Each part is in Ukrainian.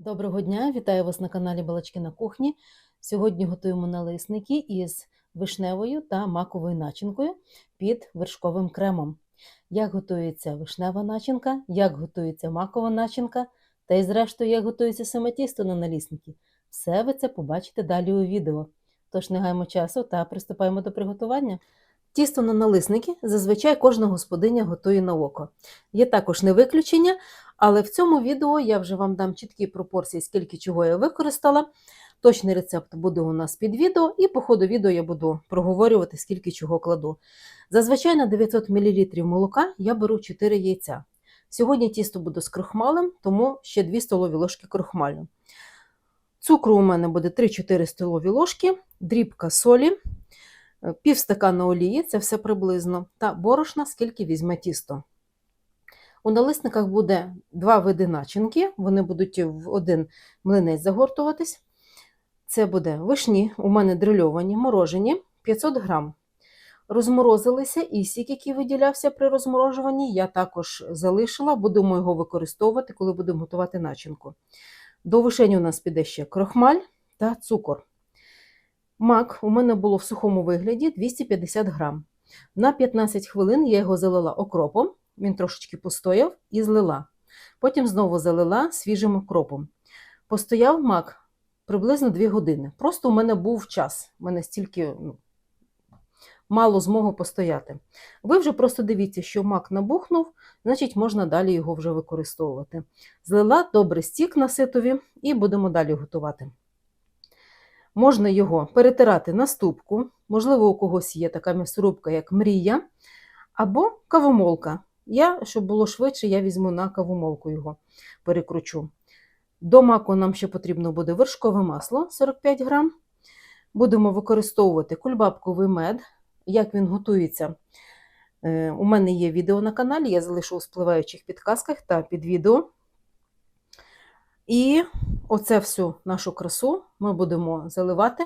Доброго дня, вітаю вас на каналі Балачки на кухні. Сьогодні готуємо налисники із вишневою та маковою начинкою під вершковим кремом. Як готується вишнева начинка, як готується макова начинка, та й зрештою, як готується саме тісто на налісники. Все ви це побачите далі у відео. Тож не гаємо часу та приступаємо до приготування. Тісто на налисники зазвичай кожна господиня готує на око. Є також не виключення, але в цьому відео я вже вам дам чіткі пропорції, скільки чого я використала. Точний рецепт буде у нас під відео, і по ходу відео я буду проговорювати, скільки чого кладу. Зазвичай на 900 мл молока я беру 4 яйця. Сьогодні тісто буду з крохмалем, тому ще 2 столові ложки крохмалю. Цукру у мене буде 3-4 столові ложки, дрібка солі, е, пів стакана олії, це все приблизно, та борошна, скільки візьме тісто. У налисниках буде два види начинки, вони будуть в один млинець загортуватись. Це буде вишні, у мене дрильовані, морожені 500 грам. Розморозилися і сік, який виділявся при розморожуванні, я також залишила, будемо його використовувати, коли будемо готувати начинку. До вишень у нас піде ще крохмаль та цукор. Мак у мене було в сухому вигляді 250 грам. На 15 хвилин я його залила окропом, він трошечки постояв і злила. Потім знову залила свіжим окропом. Постояв мак приблизно 2 години. Просто у мене був час. У мене стільки ну, мало змогу постояти. Ви вже просто дивіться, що мак набухнув, значить можна далі його вже використовувати. Злила добре стік на ситові і будемо далі готувати. Можна його перетирати на ступку, можливо, у когось є така м'ясорубка, як мрія, або кавомолка. Я, щоб було швидше, я візьму на кавомолку його перекручу. До маку нам ще потрібно буде вершкове масло 45 грам. Будемо використовувати кульбабковий мед. Як він готується, е, у мене є відео на каналі, я залишу у спливаючих підказках та під відео. І оце всю нашу красу ми будемо заливати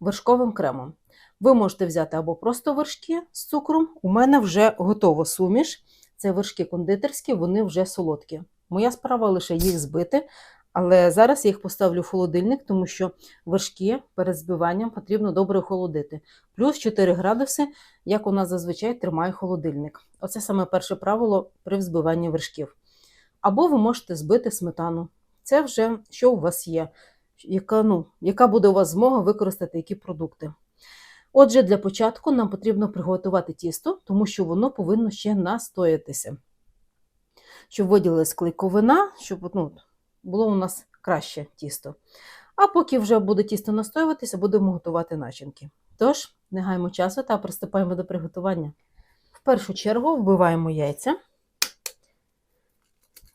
вершковим кремом. Ви можете взяти або просто вершки з цукром. У мене вже готова суміш. Це вершки кондитерські, вони вже солодкі. Моя справа лише їх збити, але зараз я їх поставлю в холодильник, тому що вершки перед збиванням потрібно добре охолодити. Плюс 4 градуси, як у нас зазвичай тримає холодильник. Оце саме перше правило при взбиванні вершків. Або ви можете збити сметану. Це вже що у вас є, яка, ну, яка буде у вас змога використати які продукти. Отже, для початку нам потрібно приготувати тісто, тому що воно повинно ще настоятися. Щоб виділилась клейковина, щоб ну, було у нас краще тісто. А поки вже буде тісто настоюватися, будемо готувати начинки. Тож, не гаємо часу та приступаємо до приготування. В першу чергу вбиваємо яйця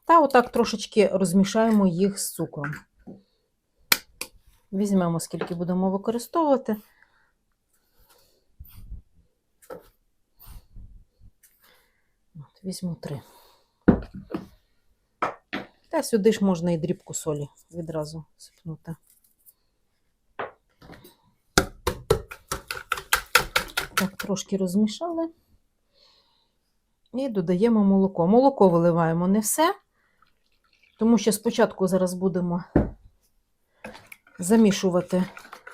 та отак трошечки розмішаємо їх з цукром. Візьмемо, скільки будемо використовувати. Візьму три. Та сюди ж можна і дрібку солі відразу сипнути. Так, трошки розмішали. І додаємо молоко. Молоко виливаємо не все, тому що спочатку зараз будемо замішувати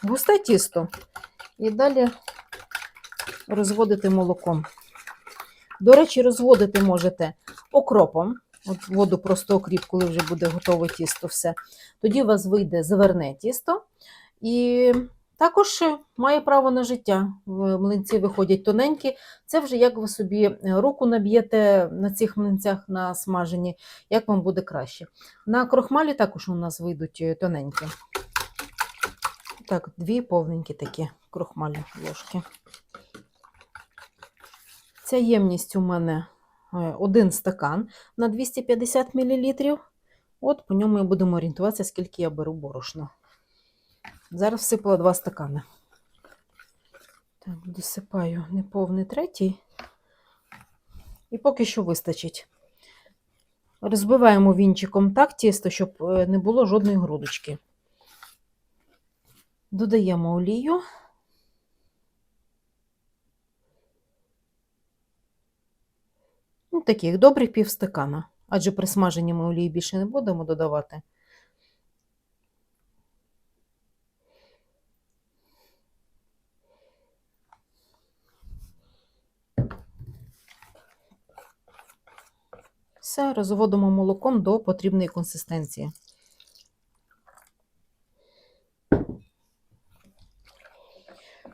густе тісто і далі розводити молоком. До речі, розводити можете окропом. От воду просто окріп, коли вже буде готове тісто все. Тоді у вас вийде заверне тісто. І також має право на життя. Млинці виходять тоненькі. Це вже як ви собі руку наб'єте на цих млинцях на смажені, як вам буде краще. На крохмалі також у нас вийдуть тоненькі. Так, дві повненькі такі крохмалі ложки. Ця ємність у мене е, один стакан на 250 мл. От по ньому і будемо орієнтуватися, скільки я беру борошна. Зараз всипала два стакани. Так, досипаю неповний третій. І поки що вистачить. Розбиваємо вінчиком так тісто, щоб е, не було жодної грудочки. Додаємо олію. ну, таких добрих півстакана, адже при смаженні ми олії більше не будемо додавати. Все розводимо молоком до потрібної консистенції.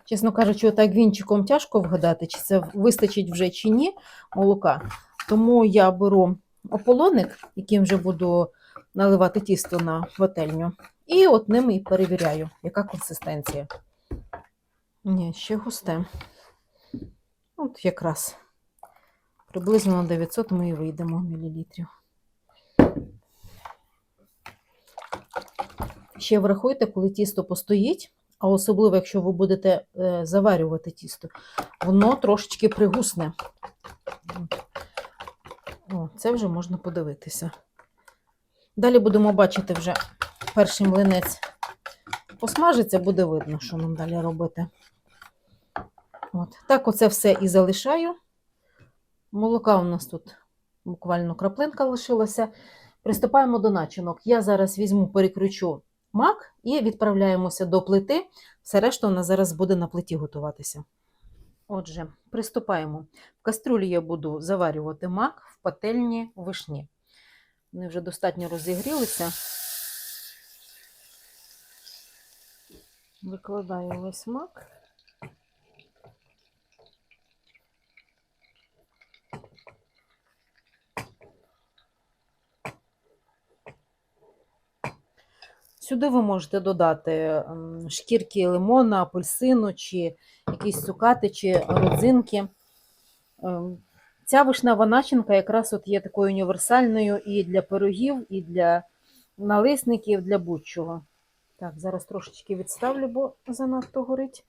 Чесно кажучи, отак вінчиком тяжко вгадати, чи це вистачить вже чи ні молока. Тому я беру ополоник, яким вже буду наливати тісто на пательню, і от ним і перевіряю, яка консистенція. Ні, ще густе. От якраз приблизно на 900 ми і вийдемо мілілітрів. Ще врахуйте, коли тісто постоїть, а особливо, якщо ви будете е, заварювати тісто, воно трошечки пригусне. О, це вже можна подивитися. Далі будемо бачити вже перший млинець посмажиться, буде видно, що нам далі робити. От. Так, оце все і залишаю. Молока у нас тут буквально краплинка лишилася. Приступаємо до начинок. Я зараз візьму, перекручу мак і відправляємося до плити. Все решта у нас зараз буде на плиті готуватися. Отже, приступаємо. В кастрюлі я буду заварювати мак в пательні вишні. Вони вже достатньо розігрілися. Викладаю весь мак. Сюди ви можете додати шкірки лимона, апельсину, чи якісь цукати, чи родзинки. Ем, Ця вишнева начинка якраз от є такою універсальною і для пирогів, і для налисників, для будь-чого. Так, зараз трошечки відставлю, бо занадто горить.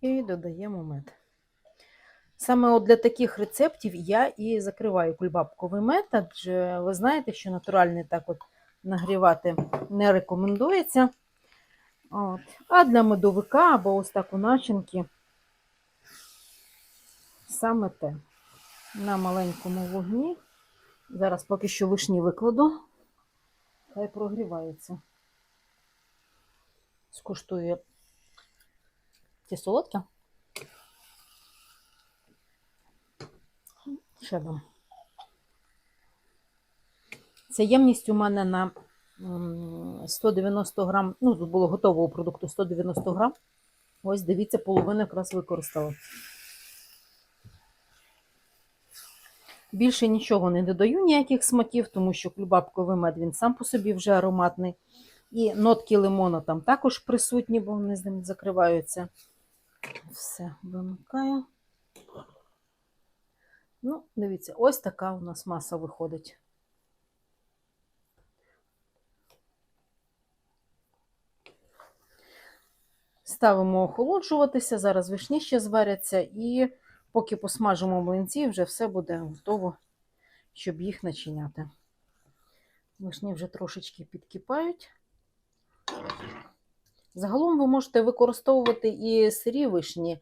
І додаємо мед. Саме от для таких рецептів я і закриваю кульбабковий мед, адже ви знаєте, що натуральний так от нагрівати не рекомендується. От. А для медовика або ось так у начинки саме те. На маленькому вогні. Зараз поки що вишні викладу, хай прогрівається. Скуштую ці солодкі. Ще дам. Це ємність у мене на 190 грам. Ну, тут було готового продукту 190 грам. Ось, дивіться, половину якраз використала. Більше нічого не додаю, ніяких смаків, тому що кульбабковий мед він сам по собі вже ароматний. І нотки лимону там також присутні, бо вони з ним закриваються. Все, вимикаю. Ну, дивіться, ось така у нас маса виходить. Ставимо охолоджуватися, зараз вишні ще зваряться, і поки посмажимо млинці, вже все буде готово, щоб їх начиняти. Вишні вже трошечки підкипають. Загалом ви можете використовувати і сирі вишні,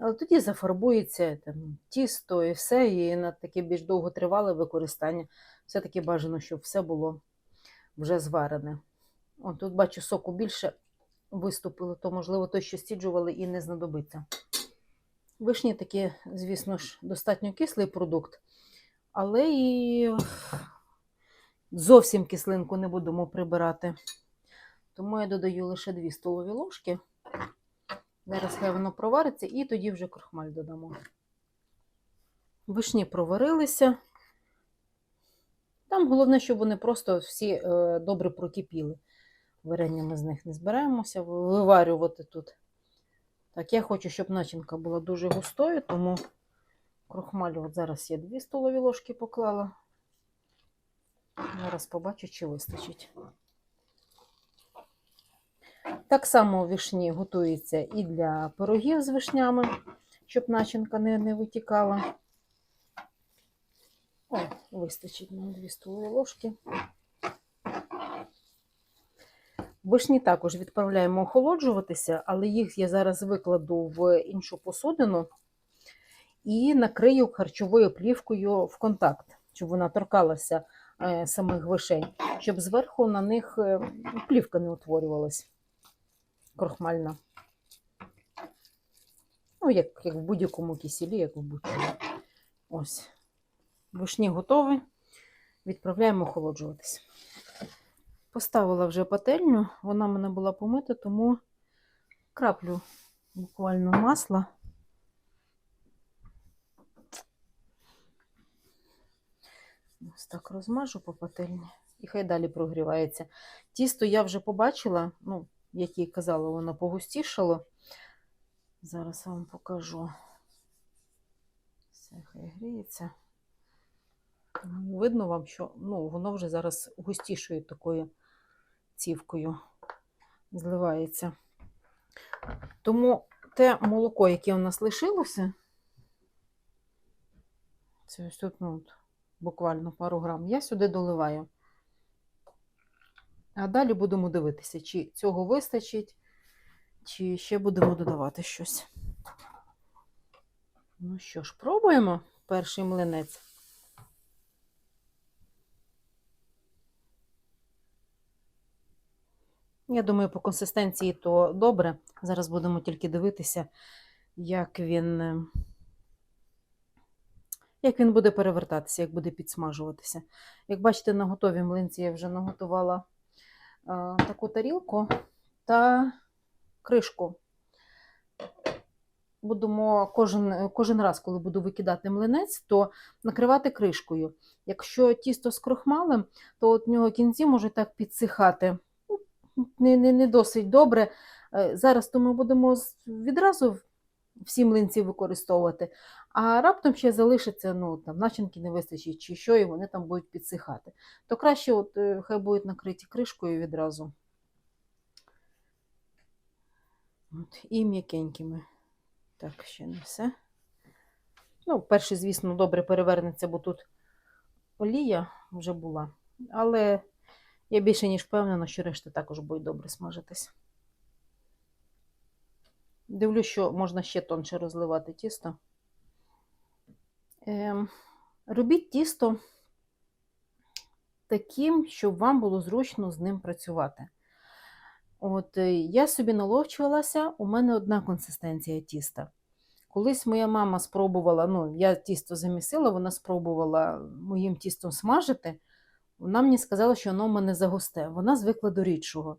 але тоді зафарбується там, тісто і все, і на таке більш довготривале використання. Все-таки бажано, щоб все було вже зварене. О, тут бачу, соку більше виступило, то, можливо, той, що стіджували, і не знадобиться. Вишні такі, звісно ж, достатньо кислий продукт, але і зовсім кислинку не будемо прибирати. Тому я додаю лише 2 столові ложки. Зараз хай воно провариться, і тоді вже крохмаль додамо. Вишні проварилися. Там головне, щоб вони просто всі е, добре прокипіли. Варення ми з них не збираємося виварювати тут. Так, я хочу, щоб начинка була дуже густою, тому крохмалю от зараз я 2 столові ложки поклала. Зараз побачу, чи вистачить. Так само вишні готується і для пирогів з вишнями, щоб начинка не, не витікала. О, вистачить на 2 столові ложки. Вишні також відправляємо охолоджуватися, але їх я зараз викладу в іншу посудину і накрию харчовою плівкою в контакт, щоб вона торкалася е, самих вишень, щоб зверху на них е, плівка не утворювалась крохмальна. Ну, як, як в будь-якому кисілі, як в будь-чому. Ось. Вишні готові. Відправляємо охолоджуватись. Поставила вже пательню, вона в мене була помита, тому краплю буквально масла. Ось так розмажу по пательні і хай далі прогрівається. Тісто я вже побачила, ну, як я казала, воно погустішало. Зараз вам покажу. Все, хай гріється. Видно вам, що ну, воно вже зараз густішою такою цівкою зливається. Тому те молоко, яке у нас лишилося, це ось тут ну, буквально пару грам, я сюди доливаю. А далі будемо дивитися, чи цього вистачить, чи ще будемо додавати щось. Ну що ж, пробуємо перший млинець. Я думаю, по консистенції то добре. Зараз будемо тільки дивитися, як він, е, як він буде перевертатися, як буде підсмажуватися. Як бачите, на готові млинці я вже наготувала е, таку тарілку та кришку. Будемо кожен, кожен раз, коли буду викидати млинець, то накривати кришкою. Якщо тісто з крохмалем, то от в нього кінці можуть так підсихати не, не, не досить добре. Е, Зараз то ми будемо відразу всі млинці використовувати, а раптом ще залишиться, ну, там, начинки не вистачить чи що, і вони там будуть підсихати. То краще от, е, хай будуть накриті кришкою відразу. От, і м'якенькими. Так, ще не все. Ну, перший, звісно, добре перевернеться, бо тут олія вже була. Але я більше ніж впевнена, що решта також буде добре смажитись. Дивлюсь, що можна ще тонше розливати тісто. Ем, робіть тісто таким, щоб вам було зручно з ним працювати. От е, я собі наловчувалася, у мене одна консистенція тіста. Колись моя мама спробувала, ну, я тісто замісила, вона спробувала моїм тістом смажити. Вона мені сказала, що воно в мене загусте. Вона звикла до рідшого.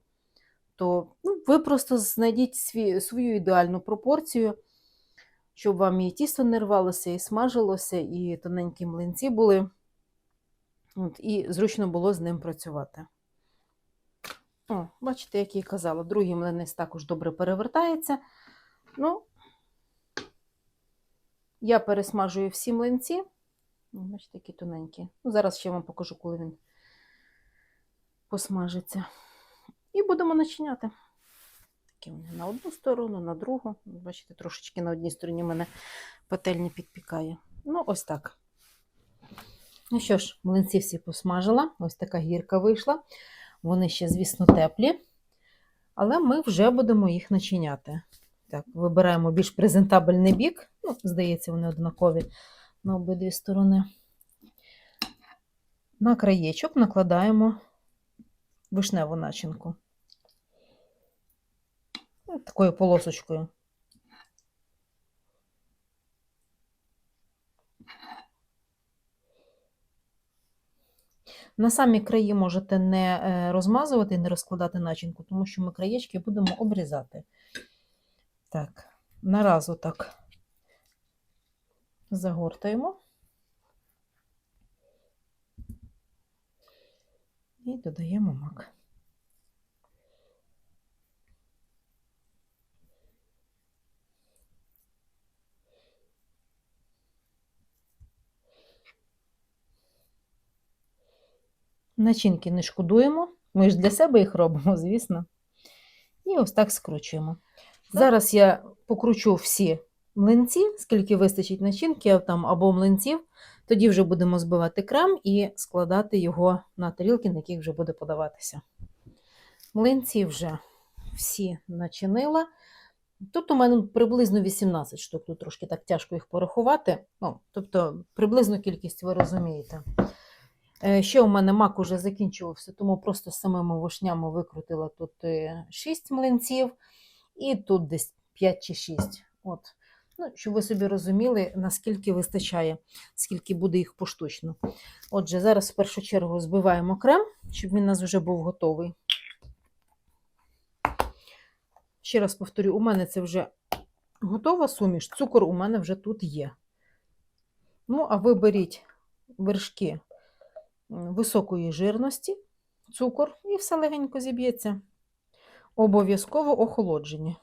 То ну, ви просто знайдіть свій, свою ідеальну пропорцію, щоб вам і тісто не рвалося, і смажилося, і тоненькі млинці були. От, і зручно було з ним працювати. О, бачите, як я і казала, другий млинець також добре перевертається. Ну, я пересмажую всі млинці. Бачите, які тоненькі. Ну, зараз ще вам покажу, коли він посмажиться. І будемо начиняти. Такі вони на одну сторону, на другу. Бачите, трошечки на одній стороні мене пательня підпікає. Ну, ось так. Ну що ж, млинці всі посмажила. Ось така гірка вийшла. Вони ще, звісно, теплі. Але ми вже будемо їх начиняти. Так, вибираємо більш презентабельний бік. Ну, здається, вони однакові на обидві сторони. На краєчок накладаємо вишневу начинку. Ну, Такою полосочкою. На самі краї можете не е, розмазувати, не розкладати начинку, тому що ми краєчки будемо обрізати. Так, нараз отак загортаємо. І додаємо мак. Начинки не шкодуємо. Ми ж для себе їх робимо, звісно. І ось так скручуємо. Зараз я покручу всі млинці, скільки вистачить начинки там, або млинців. Тоді вже будемо збивати крем і складати його на тарілки, на яких вже буде подаватися. Млинці вже всі начинила. Тут у мене приблизно 18 штук, тут трошки так тяжко їх порахувати. Ну, тобто приблизну кількість ви розумієте. Е, Ще у мене мак уже закінчувався, тому просто з самими вишнями викрутила тут 6 млинців, і тут десь 5 чи 6. От. Ну, щоб ви собі розуміли, наскільки вистачає, скільки буде їх поштучно. Отже, зараз в першу чергу збиваємо крем, щоб він у нас вже був готовий. Ще раз повторю, у мене це вже готова суміш, цукор у мене вже тут є. Ну, а ви беріть вершки високої жирності, цукор, і все легенько зіб'ється. Обов'язково охолодження.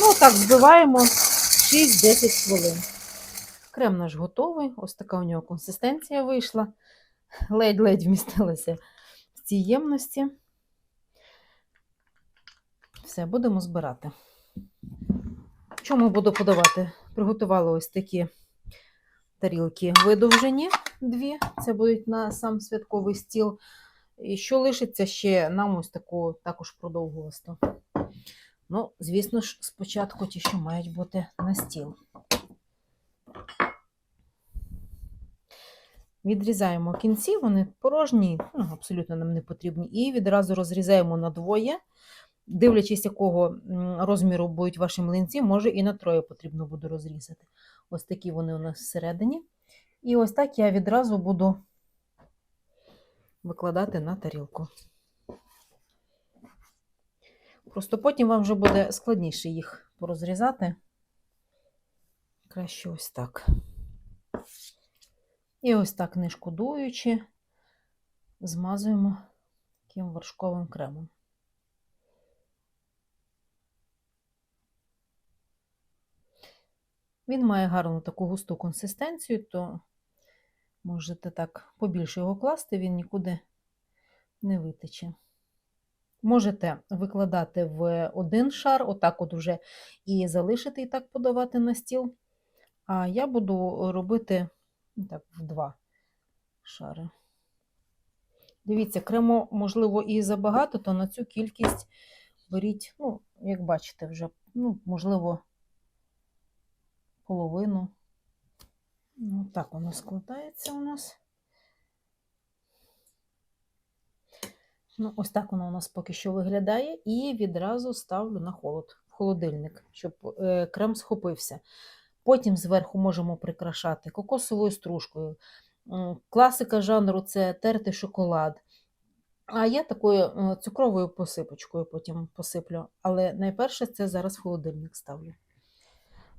Ну, так, збиваємо 6-10 хвилин. Крем наш готовий. Ось така у нього консистенція вийшла. Ледь-ледь вмістилася в цій ємності. Все, будемо збирати. Чому буду подавати? Приготувала ось такі тарілки видовжені дві. Це будуть на сам святковий стіл. І що лишиться ще нам ось таку також продовгувасту. Ну, звісно ж, спочатку ті, що мають бути на стіл. Відрізаємо кінці, вони порожні, ну, абсолютно нам не потрібні. І відразу розрізаємо на двоє. Дивлячись, якого розміру будуть ваші млинці, може і на троє потрібно буде розрізати. Ось такі вони у нас всередині. І ось так я відразу буду викладати на тарілку. Просто потім вам вже буде складніше їх порозрізати. Краще ось так. І ось так, не шкодуючи, змазуємо таким вершковим кремом. Він має гарну таку густу консистенцію, то можете так побільше його класти, він нікуди не витече. Можете викладати в один шар, отак от уже і залишити і так подавати на стіл. А я буду робити ну, так, в два шари. Дивіться, крему, можливо, і забагато, то на цю кількість беріть, ну, як бачите, вже, ну, можливо, половину. Ну, так воно складається у нас. Ну, ось так воно у нас поки що виглядає. І відразу ставлю на холод, в холодильник, щоб е, крем схопився. Потім зверху можемо прикрашати кокосовою стружкою. Класика жанру це тертий шоколад. А я такою е, цукровою посипочкою потім посиплю. Але найперше це зараз в холодильник ставлю.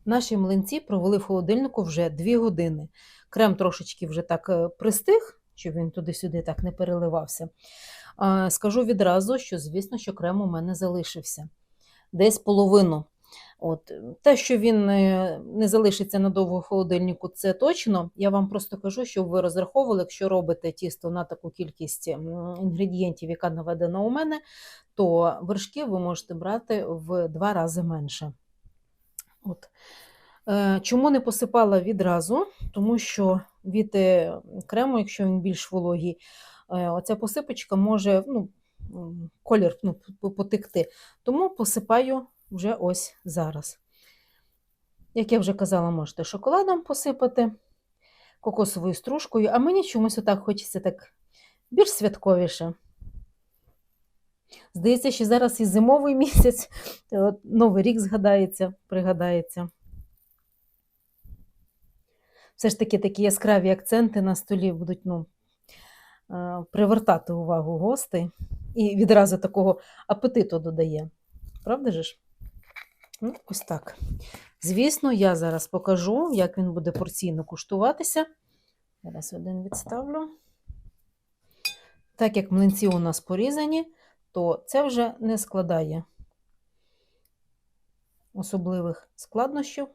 Наші млинці провели в холодильнику вже 2 години. Крем трошечки вже так е, пристиг, щоб він туди-сюди так не переливався. Скажу відразу, що, звісно, що крем у мене залишився. Десь половину. От. Те, що він е, не залишиться надовго в холодильнику, це точно. Я вам просто кажу, щоб ви розраховували, якщо робите тісто на таку кількість інгредієнтів, яка наведена у мене, то вершки ви можете брати в два рази менше. От. Е, Чому не посипала відразу? Тому що від е, крему, якщо він більш вологий, е, оця посипочка може ну, колір ну, потекти. Тому посипаю вже ось зараз. Як я вже казала, можете шоколадом посипати, кокосовою стружкою, а мені чомусь отак хочеться так більш святковіше. Здається, що зараз і зимовий місяць, Новий рік згадається, пригадається. Все ж таки такі яскраві акценти на столі будуть ну, е, привертати увагу гостей і відразу такого апетиту додає. Правда же ж? Ну, ось так. Звісно, я зараз покажу, як він буде порційно куштуватися. Зараз один відставлю. Так як млинці у нас порізані, то це вже не складає особливих складнощів.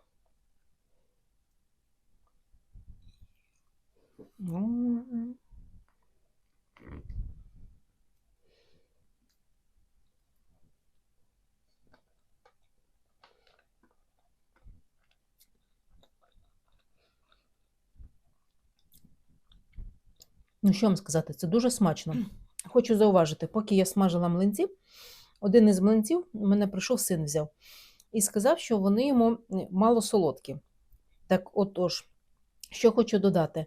М. Ну, що вам сказати, це дуже смачно. Хочу зауважити, поки я смажила млинці, один із млинців мене прийшов син взяв і сказав, що вони йому мало солодкі. Так отож, що хочу додати.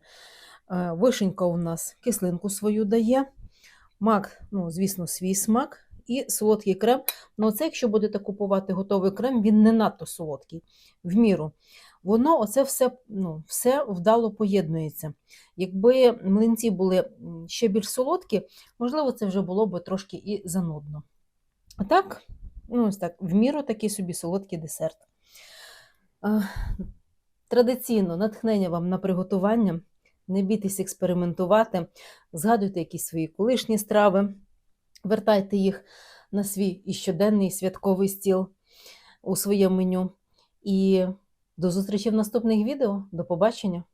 Е, Вишенька у нас кислинку свою дає, мак, ну, звісно, свій смак, і солодкий крем. Ну, це, якщо будете купувати готовий крем, він не надто солодкий, в міру. Воно оце все, ну, все вдало поєднується. Якби млинці були ще більш солодкі, можливо, це вже було б трошки і занудно. А так, ну, ось так, в міру такий собі солодкий десерт. Традиційно натхнення вам на приготування. Не бійтесь експериментувати, згадуйте якісь свої колишні страви, вертайте їх на свій і щоденний святковий стіл у своє меню. І до зустрічі в наступних відео. До побачення!